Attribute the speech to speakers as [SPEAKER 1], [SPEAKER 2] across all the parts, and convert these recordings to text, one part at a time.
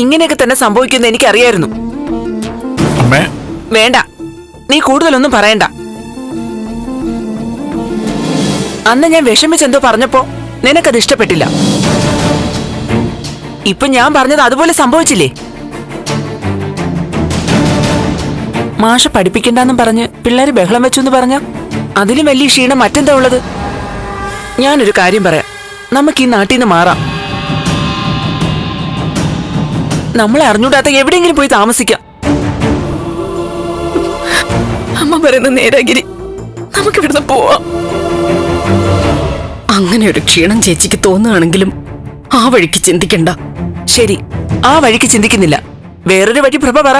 [SPEAKER 1] ഇങ്ങനെയൊക്കെ തന്നെ സംഭവിക്കുമെന്ന് എനിക്കറിയായിരുന്നു. വേണ്ട. നീ കൂടുതലൊന്നും പറയണ്ട. അന്ന് ഞാൻ വിഷമിച്ചെന്തോ പറഞ്ഞപ്പോ നിനക്കത് ഇഷ്ടപ്പെട്ടില്ല. ഇപ്പൊ ഞാൻ പറഞ്ഞത് അതുപോലെ സംഭവിച്ചില്ലേ? മാഷ പഠിപ്പിക്കണ്ടെന്നും പറഞ്ഞ് പിള്ളേര് ബഹളം വെച്ചു എന്ന് പറഞ്ഞ അതിലും വലിയ ക്ഷീണം മറ്റെന്താ ഉള്ളത്? ഞാനൊരു കാര്യം പറയാം. നമുക്ക് ഈ നാട്ടിൽ നിന്ന് മാറാം. നമ്മളെ അറിഞ്ഞൂടാത്ത എവിടെയെങ്കിലും പോയി താമസിക്കാം.
[SPEAKER 2] അമ്മ പറയുന്ന നേരാഗിരി നമുക്ക് ഇവിടുന്ന് പോവാം. അങ്ങനെ ഒരു ക്ഷീണം ചേച്ചിക്ക് തോന്നുകയാണെങ്കിലും ആ വഴിക്ക് ചിന്തിക്കണ്ട.
[SPEAKER 1] ശരി ആ വഴിക്ക് ചിന്തിക്കുന്നില്ല. വേറൊരു വഴി പ്രഭ പറ.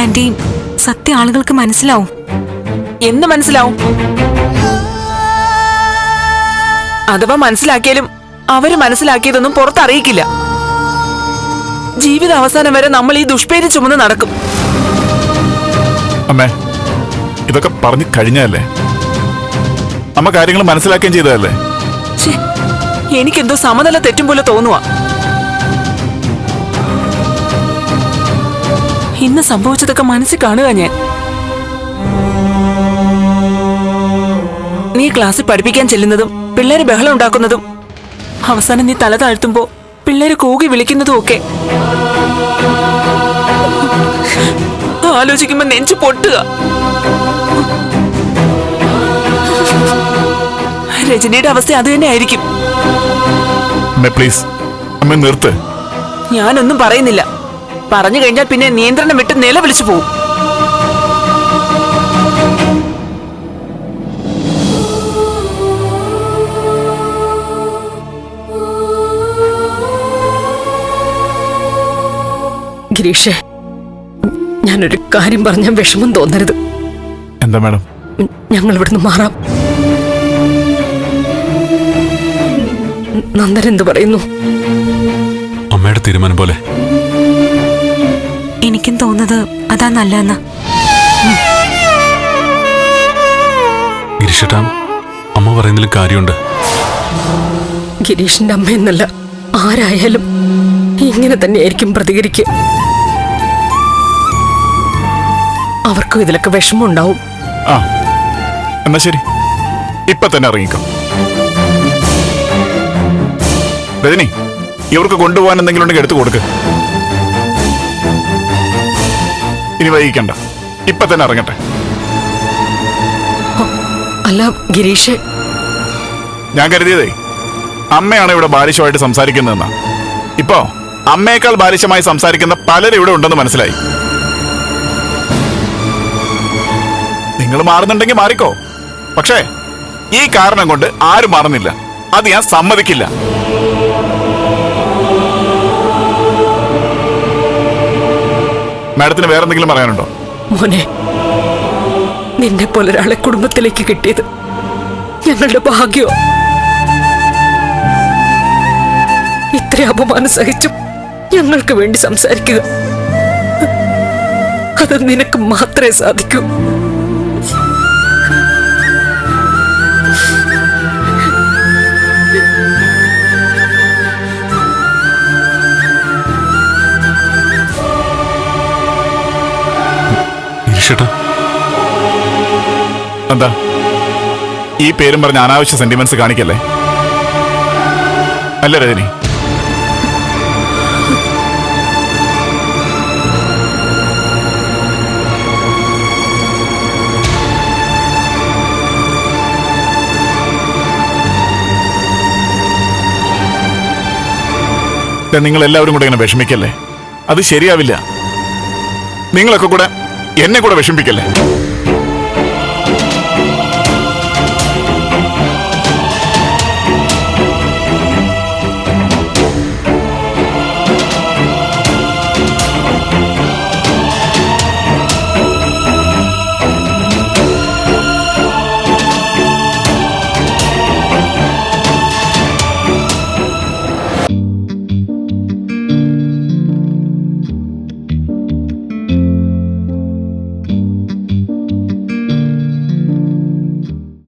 [SPEAKER 3] ആന്റി സത്യ ആളുകൾക്ക് മനസ്സിലാവും.
[SPEAKER 1] എന്ന് മനസ്സിലാവും. അഥവാ മനസ്സിലാക്കിയാലും അവർ മനസ്സിലാക്കിയതൊന്നും പുറത്തറിയിക്കില്ല. ജീവിത അവസാനം വരെ നമ്മൾ ഈ ദുഷ്പേര് ചുമന്ന് നടക്കും.
[SPEAKER 4] അമ്മേ ഇതൊക്കെ പറഞ്ഞു കഴിഞ്ഞല്ലേ അമ്മ കാര്യങ്ങൾ മനസ്സിലാക്കുകയും ചെയ്തതല്ലേ?
[SPEAKER 1] ഛേ, എനിക്കെന്തോ സമനില തെറ്റും പോലെ തോന്നുക ഇന്ന് സംഭവിച്ചതൊക്കെ മനസ്സിൽ കാണുക ഞാൻ. നീ ക്ലാസ്സിൽ പഠിപ്പിക്കാൻ ചെല്ലുന്നതും പിള്ളേര് ബഹളം ഉണ്ടാക്കുന്നതും അവസാനം നീ തല താഴ്ത്തുമ്പോ പിള്ളേര് കൂകി വിളിക്കുന്നതും ഒക്കെ. ആലോചിക്കുമ്പോ നെഞ്ചു പൊട്ടുക. രജനിയുടെ അവസ്ഥ അത് തന്നെ ആയിരിക്കും.
[SPEAKER 4] അമ്മേ പ്ലീസ് അമ്മ നിർത്ത്.
[SPEAKER 1] ഞാനൊന്നും പറയുന്നില്ല. പറഞ്ഞു കഴിഞ്ഞാൽ പിന്നെ നിയന്ത്രണം വിട്ട് നിലവിളിച്ചു പോകും
[SPEAKER 2] ഗിരീഷേ ഞാനൊരു കാര്യം പറഞ്ഞാൽ വിഷമം തോന്നരുത്.
[SPEAKER 4] എന്താ മാഡം?
[SPEAKER 2] ഞങ്ങൾ ഇവിടുന്ന് മാറാം. നന്ദൻ എന്ത് പറയുന്നു?
[SPEAKER 5] അമ്മയുടെ തീരുമാനം പോലെ.
[SPEAKER 3] എനിക്കും തോന്നുന്നത് അതാ നല്ലതെന്ന.
[SPEAKER 5] ഗിരിഷട്ടാം അമ്മ പറയുന്നതിൽ കാര്യമുണ്ട്.
[SPEAKER 2] ഗിരീഷിന്റെ അമ്മ എന്നല്ല ആരായാലും ഇങ്ങനെ തന്നെയായിരിക്കും പ്രതികരിക്കുക അവർക്കും ഇതിലൊക്കെ വിഷമമുണ്ടാവും.
[SPEAKER 4] ആ എന്നാ ശരി. ഇപ്പൊ തന്നെ ഇറങ്ങിക്കോ. രജനി ഇവർക്ക് കൊണ്ടുപോകാൻ എന്തെങ്കിലും ഉണ്ടെങ്കിൽ എടുത്തു കൊടുക്ക്. ഇനി വൈകിക്കണ്ട. ഇപ്പൊ തന്നെ ഇറങ്ങട്ടെ.
[SPEAKER 2] അല്ല ഗിരീഷ്.
[SPEAKER 4] ഞാൻ കരുതിയതേ അമ്മയാണ് ഇവിടെ ബാലിശമായിട്ട് സംസാരിക്കുന്നതെന്നാ. ഇപ്പോ? അമ്മയേക്കാൾ ബാലിശമായി സംസാരിക്കുന്ന പലരും ഇവിടെ ഉണ്ടെന്ന് മനസ്സിലായി. നിങ്ങൾ മാറുന്നുണ്ടെങ്കിൽ മാറിക്കോ. പക്ഷേ ഈ കാരണം കൊണ്ട് ആരും മാറുന്നില്ല. അത് ഞാൻ സമ്മതിക്കില്ല. മാഡത്തിന് വേറെ എന്തെങ്കിലും പറയാനുണ്ടോ?
[SPEAKER 2] മോനെ നിന്നെ പോലെ ഒരാളെ കുടുംബത്തിലേക്ക് കിട്ടിയത് ഞങ്ങളുടെ ഭാഗ്യോ ഇത്ര അപമാനം സഹിച്ചും ഞങ്ങൾക്ക് വേണ്ടി സംസാരിക്കുക. അത് നിനക്ക് മാത്രമേ സാധിക്കൂ.
[SPEAKER 4] എന്താ? ഈ പേരും പറഞ്ഞ അനാവശ്യ സെന്റിമെന്റ്സ് കാണിക്കല്ലേ? അല്ല രജനി നിങ്ങൾ എല്ലാവരും കൂടെ ഇങ്ങനെ വിഷമിക്കല്ലേ? അത് ശരിയാവില്ല. നിങ്ങളൊക്കെ കൂടെ എന്നെ കൂടെ വിഷമിപ്പിക്കല്ലേ?